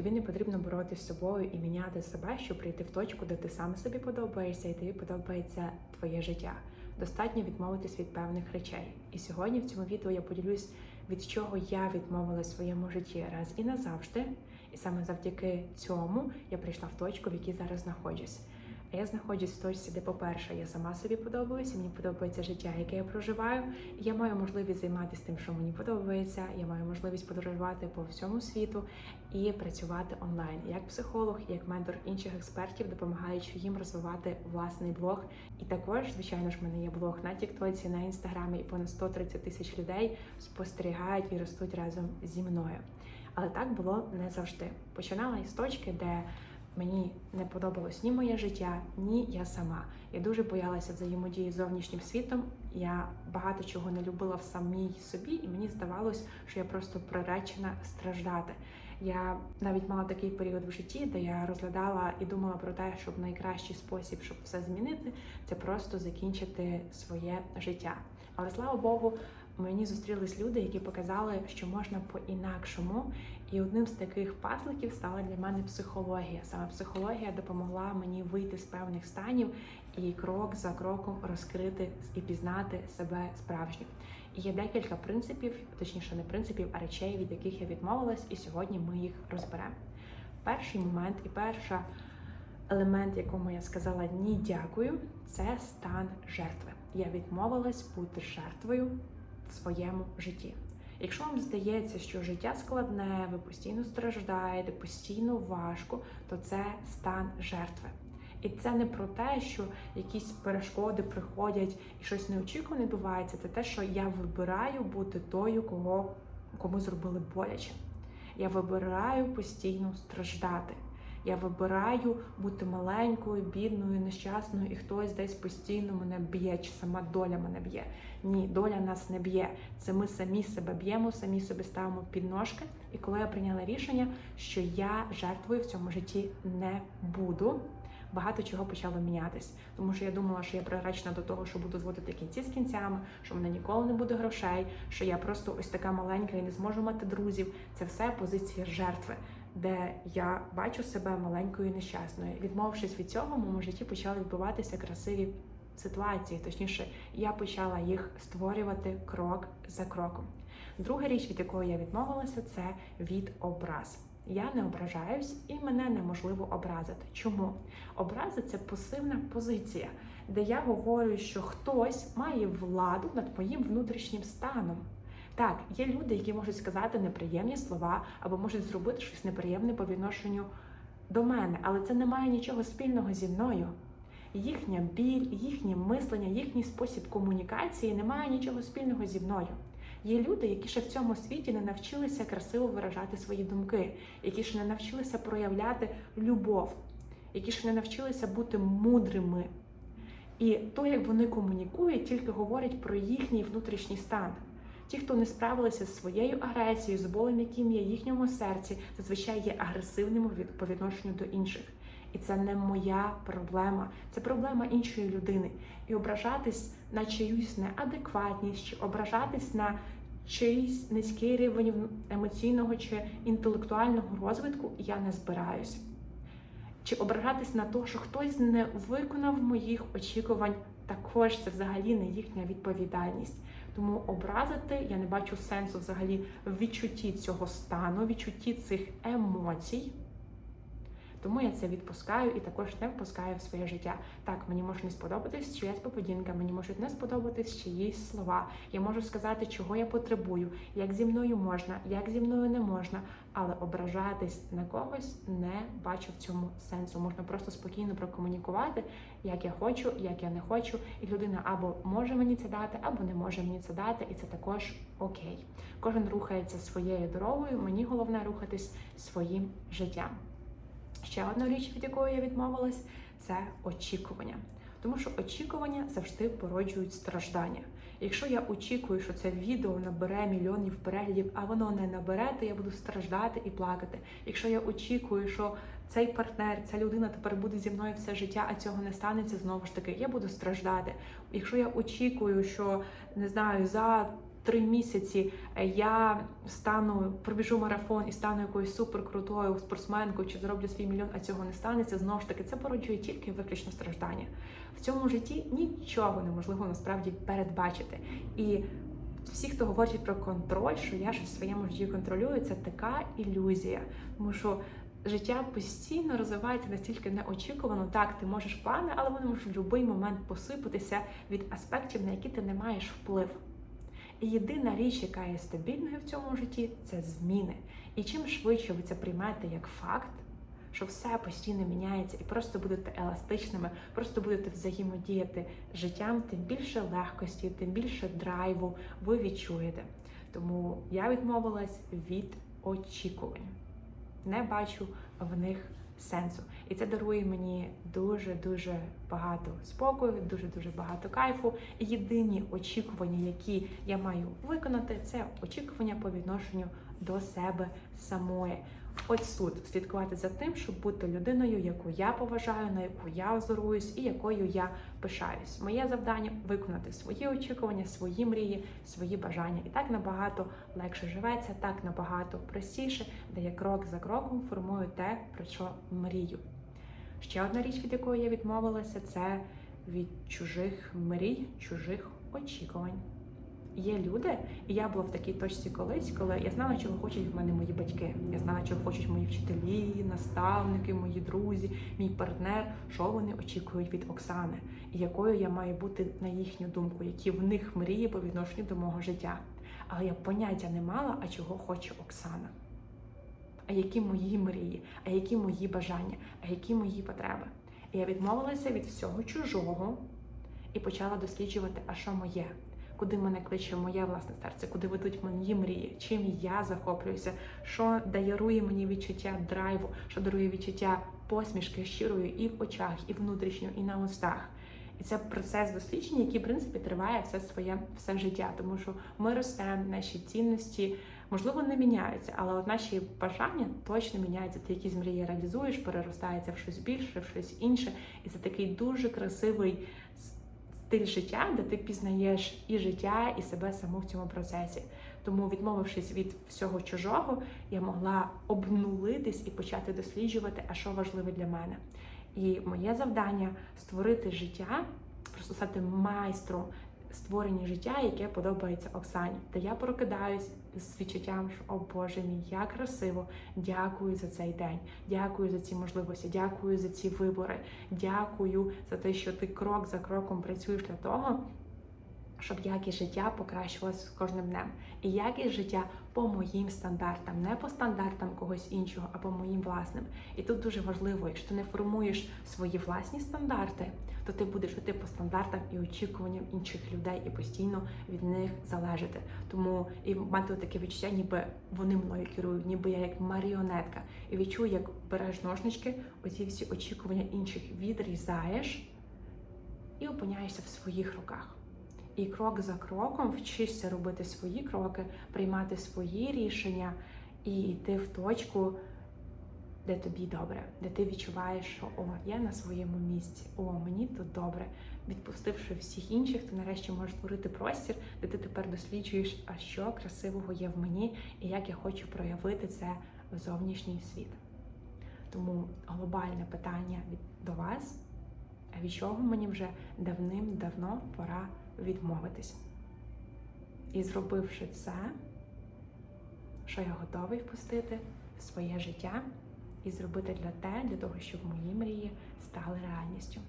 Тобі не потрібно боротися з собою і міняти себе, щоб прийти в точку, де ти сам собі подобаєшся, і тобі подобається твоє життя. Достатньо відмовитись від певних речей. І сьогодні в цьому відео я поділюсь, від чого я відмовилась в своєму житті раз і назавжди. І саме завдяки цьому я прийшла в точку, в якій зараз знаходжусь. Я знаходжусь в точці, де, по-перше, я сама собі подобаюся, мені подобається життя, яке я проживаю. Я маю можливість займатися тим, що мені подобається. Я маю можливість подорожувати по всьому світу і працювати онлайн як психолог, як ментор інших експертів, допомагаючи їм розвивати власний блог. І також, звичайно ж, в мене є блог на Тіктоці, на інстаграмі, і понад 130 тисяч людей спостерігають і ростуть разом зі мною. Але так було не завжди. Починала із точки, де Мені не подобалось ні моє життя, ні я сама. Я дуже боялася взаємодії з зовнішнім світом. Я багато чого не любила в самій собі, і мені здавалось, що я просто приречена страждати. Я навіть мала такий період в житті, де я розглядала і думала про те, щоб найкращий спосіб, щоб все змінити, це просто закінчити своє життя. Але слава Богу, мені зустрілись люди, які показали, що можна по-інакшому. І одним з таких пазликів стала для мене психологія. Саме психологія допомогла мені вийти з певних станів і крок за кроком розкрити і пізнати себе справжнім. Є декілька принципів, точніше, не принципів, а речей, від яких я відмовилась, і сьогодні ми їх розберемо. Перший момент і перша елемент, якому я сказала ні, дякую, це стан жертви. Я відмовилась бути жертвою своєму житті. Якщо вам здається, що життя складне, ви постійно страждаєте, постійно важко, то це стан жертви. І це не про те, що якісь перешкоди приходять і щось неочікуване відбувається. Це те, що я вибираю бути тою, кого кому зробили боляче. Я вибираю постійно страждати. Я вибираю бути маленькою, бідною, нещасною, і хтось десь постійно мене б'є, чи сама доля мене б'є. Ні, доля нас не б'є. Це ми самі себе б'ємо, самі собі ставимо підножки. І коли я прийняла рішення, що я жертвою в цьому житті не буду. Багато чого почало мінятись, тому що я думала, що я приречена до того, що буду зводити кінці з кінцями, що в мене ніколи не буде грошей, що я просто ось така маленька і не зможу мати друзів. Це все позиція жертви де я бачу себе маленькою нещасною. Відмовившись від цього, в моєму житті почали відбуватися красиві ситуації. Точніше, я почала їх створювати крок за кроком. Друга річ, від якої я відмовилася, це від образ. Я не ображаюсь і мене неможливо образити. Чому? Образи це пасивна позиція, де я говорю, що хтось має владу над моїм внутрішнім станом. Так, є люди, які можуть сказати неприємні слова або можуть зробити щось неприємне по відношенню до мене, але це не має нічого спільного зі мною. Їхня біль, їхнє мислення, їхній спосіб комунікації не має нічого спільного зі мною. Є люди, які ще в цьому світі не навчилися красиво виражати свої думки, які ще не навчилися проявляти любов, які ще не навчилися бути мудрими. І то, як вони комунікують, тільки говорить про їхній внутрішній стан. Ті, хто не справилися з своєю агресією, з болем, яким є їхньому серці, зазвичай є агресивними по відношенню до інших. І це не моя проблема, це проблема іншої людини. І ображатись на чиюсь неадекватність, чи ображатись на чийсь низький рівень емоційного чи інтелектуального розвитку я не збираюсь. Чи ображатись на те, що хтось не виконав моїх очікувань, також це взагалі не їхня відповідальність. Тому образити я не бачу сенсу взагалі в відчутті цього стану, відчутті цих емоцій. Тому я це відпускаю і також не впускаю в своє життя. Так, мені може не сподобатись чиясь поведінка, мені можуть не сподобатись чиїсь слова. Я можу сказати, чого я потребую, як зі мною можна, як зі мною не можна, але ображатись на когось не бачу в цьому сенсу. Можна просто спокійно прокомунікувати, як я хочу, як я не хочу, і людина або може мені це дати, або не може мені це дати, і це також окей. Кожен рухається своєю дорогою. Мені головне рухатись своїм життям. Ще одна річ, від якої я відмовилась, це очікування. Тому що очікування завжди породжують страждання. Якщо я очікую, що це відео набере мільйонів переглядів, а воно не набере, то я буду страждати і плакати. Якщо я очікую, що цей партнер, ця людина тепер буде зі мною все життя, а цього не станеться, знову ж таки, я буду страждати. Якщо я очікую, що не знаю, за три місяці е, я стану, пробіжу марафон і стану якоюсь суперкрутою спортсменкою чи зароблю свій мільйон, а цього не станеться. Знову ж таки, це породжує тільки виключно страждання. В цьому житті нічого неможливо насправді передбачити. І всі, хто говорить про контроль, що я щось в своєму житті контролюю, це така ілюзія. Тому що життя постійно розвивається настільки неочікувано. Так, ти можеш плани, але вони можуть в будь-який момент посипатися від аспектів, на які ти не маєш вплив. Єдина річ, яка є стабільною в цьому житті, це зміни. І чим швидше ви це приймете як факт, що все постійно міняється, і просто будете еластичними, просто будете взаємодіяти життям, тим більше легкості, тим більше драйву ви відчуєте. Тому я відмовилась від очікувань. Не бачу в них сенсу. І це дарує мені дуже-дуже багато спокою, дуже-дуже багато кайфу. І єдині очікування, які я маю виконати, це очікування по відношенню до себе самої. Ось тут слідкувати за тим, щоб бути людиною, яку я поважаю, на яку я озоруюсь і якою я пишаюсь. Моє завдання виконати свої очікування, свої мрії, свої бажання. І так набагато легше живеться, так набагато простіше, де я крок за кроком формую те, про що мрію. Ще одна річ, від якої я відмовилася, це від чужих мрій, чужих очікувань. Є люди, і я була в такій точці колись, коли я знала, чого хочуть від мене мої батьки. Я знала, чого хочуть мої вчителі, наставники, мої друзі, мій партнер, що вони очікують від Оксани, і якою я маю бути на їхню думку, які в них мрії по відношенню до мого життя. Але я поняття не мала, а чого хоче Оксана. А які мої мрії, а які мої бажання, а які мої потреби. І я відмовилася від всього чужого і почала досліджувати, а що моє? Куди мене кличе моє власне серце, куди ведуть мої мрії, чим я захоплююся, що дарує мені відчуття драйву, що дарує відчуття посмішки щирої і в очах, і внутрішньо, і на устах. І це процес дослідження, який в принципі триває все своє все життя, тому що ми ростемо, наші цінності можливо не міняються, але от наші бажання точно міняються. Ти якісь мрії реалізуєш, переростається в щось більше, в щось інше, і це такий дуже красивий стиль життя, де ти пізнаєш і життя, і себе саму в цьому процесі. Тому, відмовившись від всього чужого, я могла обнулитись і почати досліджувати, а що важливе для мене. І моє завдання створити життя, просто стати майстром створення життя, яке подобається Оксані. Та я прокидаюсь з відчуттям, що о Боже мій, як красиво! Дякую за цей день, дякую за ці можливості, дякую за ці вибори, дякую за те, що ти крок за кроком працюєш для того, щоб якість життя покращувалася з кожним днем. І якість життя по моїм стандартам, не по стандартам когось іншого, а по моїм власним. І тут дуже важливо, якщо ти не формуєш свої власні стандарти, то ти будеш йти по стандартам і очікуванням інших людей і постійно від них залежати. Тому і мати таке відчуття, ніби вони мною керують, ніби я як маріонетка. І відчую, як береш ножнички, оці всі очікування інших відрізаєш і опиняєшся в своїх руках. І крок за кроком вчишся робити свої кроки, приймати свої рішення і йти в точку, де тобі добре, де ти відчуваєш, що о, я на своєму місці, о, мені тут добре. Відпустивши всіх інших, ти нарешті можеш створити простір, де ти тепер досліджуєш, а що красивого є в мені, і як я хочу проявити це в зовнішній світ. Тому глобальне питання від до вас, від чого мені вже давним-давно пора відмовитись. І зробивши це, що я готовий впустити в своє життя і зробити для те, для того, щоб мої мрії стали реальністю.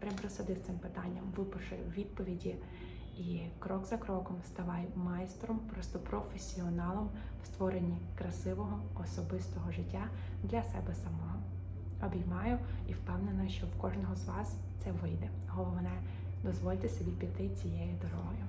Прям просиди з цим питанням, випиши відповіді і крок за кроком ставай майстром, просто професіоналом в створенні красивого особистого життя для себе самого. Обіймаю і впевнена, що в кожного з вас це вийде. Головне дозвольте собі піти цією дорогою.